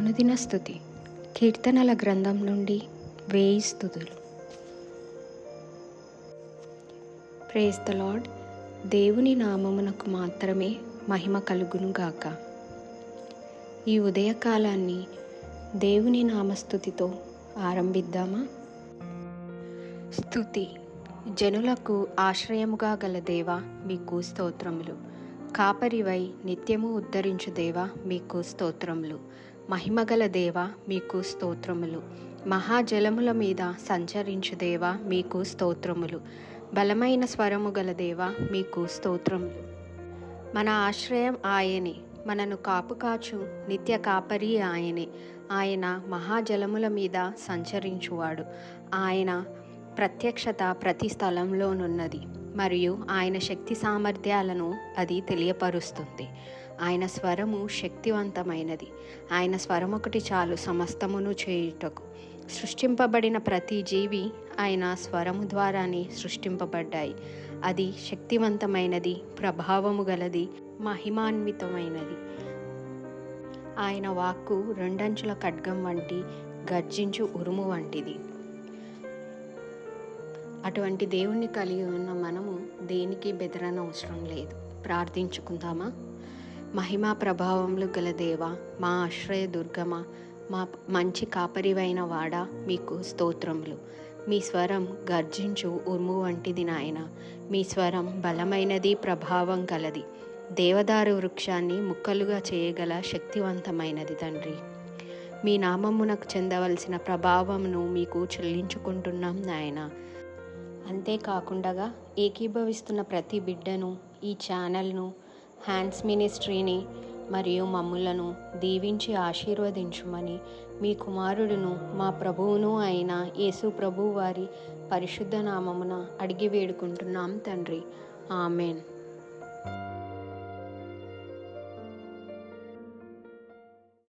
అనుదిన స్థుతి. కీర్తనల గ్రంథం నుండి వేయి స్థుతులు. ప్రేస్ ద లార్డ్ దేవుని నామమునకు మాత్రమే మహిమ కలుగును గాక ఈ ఉదయకాలాన్ని దేవుని నామస్థుతితో ఆరంభిద్దామా? స్థుతి. జనులకు ఆశ్రయముగా గల దేవా మీకు స్తోత్రములు. కాపరివై నిత్యము ఉద్ధరించు దేవా మీకు స్తోత్రములు. మహిమగల దేవ మీకు స్తోత్రములు. మహాజలముల మీద సంచరించు దేవ మీకు స్తోత్రములు. బలమైన స్వరము గల దేవ మీకు స్తోత్రములు. మన ఆశ్రయం ఆయనే మనను కాపుకాచు నిత్య కాపరి ఆయనే. ఆయన మహాజలముల మీద సంచరించువాడు. ఆయన ప్రత్యక్షత ప్రతి స్థలంలోనున్నది. మరియు ఆయన శక్తి సామర్థ్యాలను అది తెలియపరుస్తుంది. ఆయన స్వరము శక్తివంతమైనది. ఆయన స్వరం ఒకటి చాలు సమస్తమును చేయుటకు. సృష్టింపబడిన ప్రతి జీవి ఆయన స్వరము ద్వారానే సృష్టింపబడ్డాయి. అది శక్తివంతమైనది ప్రభావము గలది మహిమాన్వితమైనది. ఆయన వాక్కు రెండంచుల ఖడ్గం వంటి గర్జించు ఉరుము వంటిది. అటువంటి దేవుణ్ణి కలిగి ఉన్న మనము దేనికి బెదరనవసరం లేదు. ప్రార్థించుకుందామా? మహిమా ప్రభావములు గల దేవ మా ఆశ్రయ దుర్గమ మా మంచి కాపరివైన వాడ మీకు స్తోత్రములు. మీ స్వరం గర్జించు ఉరుము వంటిది నాయన. మీ స్వరం బలమైనది ప్రభావం గలది. దేవదారు వృక్షాన్ని ముక్కలుగా చేయగల శక్తివంతమైనది తండ్రి. మీ నామమునకు చెందవలసిన ప్రభావమును మీకు చెల్లించుకుంటున్నాం నాయన. అంతేకాకుండా ఏకీభవిస్తున్న ప్రతి బిడ్డను ఈ ఛానల్ను హ్యాండ్స్ మినిస్ట్రీని మరియు మమ్ములను దీవించి ఆశీర్వదించుమని మీ కుమారుడును మా ప్రభువును అయిన యేసు ప్రభు వారి పరిశుద్ధ నామమున అడిగి వేడుకుంటున్నాం తండ్రి. ఆమెన్.